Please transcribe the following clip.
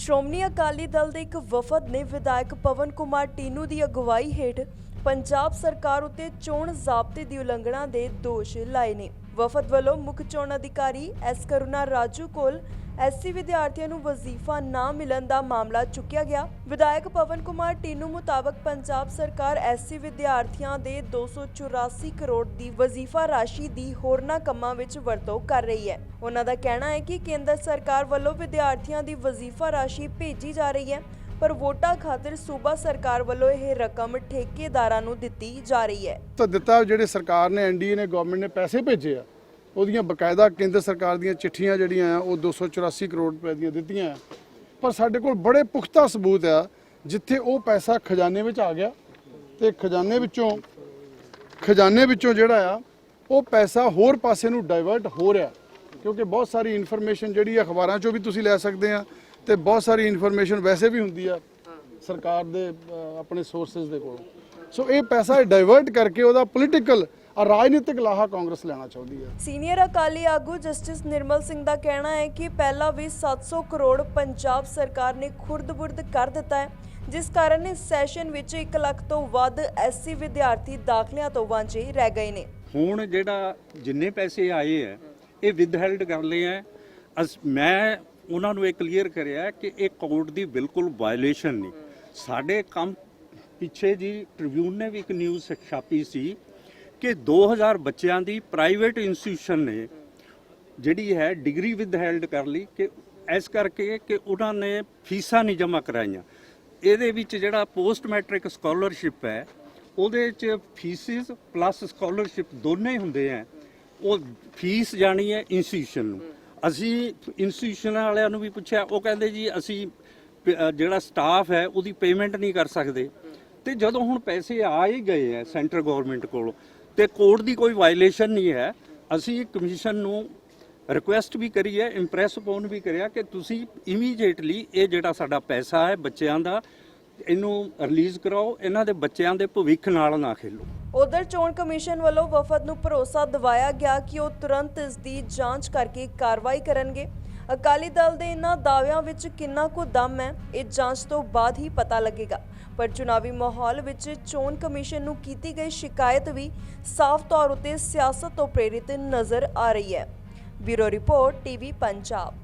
ਸ਼੍ਰੋਮਣੀ ਅਕਾਲੀ ਦਲ ਦੇ ਇੱਕ ਵਫਦ ਨੇ ਵਿਧਾਇਕ ਪਵਨ ਕੁਮਾਰ ਟੀਨੂ ਦੀ ਅਗਵਾਈ ਹੇਠ ਪੰਜਾਬ ਸਰਕਾਰ ਉੱਤੇ ਚੋਣ ਜ਼ਾਬਤੇ ਦੀ ਉਲੰਘਣਾ ਦੇ ਦੋਸ਼ ਲਾਏ ਨੇ। ਵਫਦ ਵੱਲੋਂ ਮੁੱਖ ਚੋਣ ਅਧਿਕਾਰੀ ਐਸ ਕਰੁਣਾ ਰਾਜੂ ਕੋਲ ਐਸਸੀ ਵਿਦਿਆਰਥੀਆਂ ਨੂੰ ਵਜ਼ੀਫਾ ਨਾ ਮਿਲਣ ਦਾ ਮਾਮਲਾ ਚੁੱਕਿਆ ਗਿਆ। ਵਿਧਾਇਕ ਪਵਨ ਕੁਮਾਰ ਟੀਨੂ ਮੁਤਾਬਕ ਪੰਜਾਬ ਸਰਕਾਰ ਐਸਸੀ ਵਿਦਿਆਰਥੀਆਂ ਦੇ 284 ਕਰੋੜ ਦੀ ਵਜ਼ੀਫਾ ਰਾਸ਼ੀ ਦੀ ਹੋਰਨਾਂ ਕੰਮਾਂ ਵਿੱਚ ਵਰਤੋਂ ਕਰ ਰਹੀ ਹੈ। ਉਹਨਾਂ ਦਾ ਕਹਿਣਾ ਹੈ ਕਿ ਕੇਂਦਰ ਸਰਕਾਰ ਵੱਲੋਂ ਵਿਦਿਆਰਥੀਆਂ ਦੀ ਵਜ਼ੀਫਾ ਰਾਸ਼ੀ ਭੇਜੀ ਜਾ ਰਹੀ ਹੈ, ਪਰ ਵੋਟਾਂ ਖਾਤਰ ਸੂਬਾ ਸਰਕਾਰ ਵੱਲੋਂ ਇਹ ਰਕਮ ਠੇਕੇਦਾਰਾਂ ਨੂੰ ਦਿੱਤੀ ਜਾ ਰਹੀ ਹੈ। ਤਾਂ ਦਿੱਤਾ ਜਿਹੜੇ ਸਰਕਾਰ ਨੇ ਐਨਡੀਏ ਨੇ, ਗਵਰਨਮੈਂਟ ਨੇ ਪੈਸੇ ਭੇਜੇ ਆ। ਉਹਦੀਆਂ ਬਕਾਇਦਾ ਕੇਂਦਰ ਸਰਕਾਰ ਦੀਆਂ ਚਿੱਠੀਆਂ ਜਿਹੜੀਆਂ ਆ, ਉਹ 284 ਕਰੋੜ ਰੁਪਏ ਦੀਆਂ ਦਿੱਤੀਆਂ ਆ। ਪਰ ਸਾਡੇ ਕੋਲ ਬੜੇ ਪੁਖਤਾ ਸਬੂਤ ਆ, ਜਿੱਥੇ ਉਹ ਪੈਸਾ ਖਜ਼ਾਨੇ ਵਿੱਚ ਆ ਗਿਆ ਤੇ ਖਜ਼ਾਨੇ ਵਿੱਚੋਂ ਖਜ਼ਾਨੇ ਵਿੱਚੋਂ ਜਿਹੜਾ ਆ, ਉਹ ਪੈਸਾ ਹੋਰ ਪਾਸੇ ਨੂੰ ਡਾਇਵਰਟ ਹੋ ਰਿਹਾ। ਕਿਉਂਕਿ ਬਹੁਤ ਸਾਰੀ ਇਨਫੋਰਮੇਸ਼ਨ ਜਿਹੜੀ ਅਖਬਾਰਾਂ 'ਚੋਂ ਵੀ ਤੁਸੀਂ ਲੈ ਸਕਦੇ ਆ ਤੇ ਬਹੁਤ ਸਾਰੀ ਇਨਫੋਰਮੇਸ਼ਨ ਵੈਸੇ ਵੀ ਹੁੰਦੀ ਆ ਸਰਕਾਰ ਦੇ ਆਪਣੇ ਸੋਰਸਸ ਦੇ ਕੋਲੋਂ। ਸੋ ਇਹ ਪੈਸਾ ਡਾਇਵਰਟ ਕਰਕੇ ਉਹਦਾ ਪੋਲੀਟੀਕਲ ਰਾਜਨੀਤਿਕ ਲਾਹਾ ਕਾਂਗਰਸ ਲੈਣਾ ਚਾਹੁੰਦੀ ਹੈ। ਸੀਨੀਅਰ ਅਕਾਲੀ ਆਗੂ ਜਸਟਿਸ ਨਿਰਮਲ ਸਿੰਘ ਦਾ ਕਹਿਣਾ ਹੈ ਕਿ ਪਹਿਲਾਂ ਵੀ 700 ਕਰੋੜ ਪੰਜਾਬ ਸਰਕਾਰ ਨੇ ਖੁਰਦ-ਬੁਰਦ ਕਰ ਦਿੱਤਾ ਹੈ ਜਿਸ ਕਾਰਨ ਇਸ ਸੈਸ਼ਨ ਵਿੱਚ 1 ਲੱਖ ਤੋਂ ਵੱਧ ਐਸਸੀ ਵਿਦਿਆਰਥੀ ਦਾਖਲਿਆਂ ਤੋਂ ਵਾਂਝੇ ਰਹਿ ਗਏ ਨੇ। ਹੁਣ ਜਿਹੜਾ ਜਿੰਨੇ ਪੈਸੇ ਆਏ ਹੈ ਇਹ ਵਿਦਹੈਲਡ ਕਰ ਲਏ ਹੈ। ਮੈਂ ਉਹਨਾਂ ਨੂੰ ਇਹ ਕਲੀਅਰ ਕਰਿਆ ਕਿ ਇਹ ਕੋਰਟ ਦੀ ਬਿਲਕੁਲ ਵਾਇਓਲੇਸ਼ਨ ਨਹੀਂ। ਸਾਡੇ ਕੰਮ ਪਿੱਛੇ ਜੀ ਟ੍ਰਿਬਿਊਨ ਨੇ ਵੀ ਇੱਕ ਨਿਊਜ਼ ਛਾਪੀ ਸੀ ਕਿ 2000 ਬੱਚਿਆਂ ਦੀ ਪ੍ਰਾਈਵੇਟ ਇੰਸਟੀਟਿਊਸ਼ਨ ਨੇ ਜਿਹੜੀ ਹੈ ਡਿਗਰੀ ਵਿਦਹੈਲਡ ਕਰ ਲਈ ਕਿ ਇਸ ਕਰਕੇ ਕਿ ਉਹਨਾਂ ਨੇ ਫੀਸਾਂ ਨਹੀਂ ਜਮ੍ਹਾਂ ਕਰਾਈਆਂ। ਇਹਦੇ ਵਿੱਚ ਜਿਹੜਾ ਪੋਸਟ ਮੈਟ੍ਰਿਕ ਸਕਾਲਰਸ਼ਿਪ ਹੈ, ਉਹਦੇ ਚ ਫੀਸਿਸ ਪਲੱਸ ਸਕਾਲਰਸ਼ਿਪ ਦੋਨੇ ਹੁੰਦੇ ਆ। ਉਹ ਫੀਸ ਜਾਣੀ ਹੈ ਇੰਸਟੀਟਿਊਸ਼ਨ ਨੂੰ। ਅਸੀਂ ਇੰਸਟੀਟਿਊਸ਼ਨ ਵਾਲਿਆਂ ਨੂੰ ਵੀ ਪੁੱਛਿਆ, ਉਹ ਕਹਿੰਦੇ ਜੀ ਅਸੀਂ ਜਿਹੜਾ ਸਟਾਫ ਹੈ, ਉਹਦੀ ਪੇਮੈਂਟ ਨਹੀਂ ਕਰ ਸਕਦੇ। ਤੇ ਜਦੋਂ ਹੁਣ ਪੈਸੇ ਆ ਹੀ ਗਏ ਹੈ ਸੈਂਟਰ ਗਵਰਨਮੈਂਟ ਕੋਲ ਤੇ ਕੋਰਟ ਦੀ ਕੋਈ ਵਾਇਲੇਸ਼ਨ ਨਹੀਂ ਹੈ। ਅਸੀਂ ਕਮਿਸ਼ਨ ਨੂੰ ਰਿਕੁਐਸਟ ਵੀ ਕਰੀ ਹੈ ਇੰਪ੍ਰੈਸ ਅਪੋਨ ਵੀ ਕਰਿਆ ਕਿ ਤੁਸੀਂ ਇਮੀਡੀਏਟਲੀ ਇਹ ਜਿਹੜਾ ਸਾਡਾ ਪੈਸਾ ਹੈ ਬੱਚਿਆਂ ਦਾ, ਇਹਨੂੰ ਰਿਲੀਜ਼ ਕਰਾਓ, ਇਹਨਾਂ ਦੇ ਬੱਚਿਆਂ ਦੇ ਭਵਿੱਖ ਨਾਲ ਨਾ ਖੇਲੋ। ਉਧਰ ਚੋਣ ਕਮਿਸ਼ਨ ਵੱਲੋਂ ਵਫਦ ਨੂੰ ਭਰੋਸਾ ਦਿਵਾਇਆ ਗਿਆ ਕਿ ਉਹ ਤੁਰੰਤ ਇਸ ਦੀ ਜਾਂਚ ਕਰਕੇ ਕਾਰਵਾਈ ਕਰਨਗੇ। ਅਕਾਲੀ ਦਲ ਦੇ ਇਹਨਾਂ ਦਾਅਵਿਆਂ ਵਿੱਚ ਕਿੰਨਾ ਕੁ ਦਮ ਹੈ, ਇਹ ਜਾਂਚ ਤੋਂ ਬਾਅਦ ਹੀ ਪਤਾ ਲੱਗੇਗਾ। ਪਰ ਚੁਣਾਵੀ ਮਾਹੌਲ ਵਿੱਚ ਚੋਣ ਕਮਿਸ਼ਨ ਨੂੰ ਕੀਤੀ ਗਈ ਸ਼ਿਕਾਇਤ ਵੀ ਸਾਫ਼ ਤੌਰ ਉਤੇ ਸਿਆਸਤ ਤੋਂ ਪ੍ਰੇਰਿਤ ਨਜ਼ਰ ਆ ਰਹੀ ਹੈ। Bureau report, TV Punjab.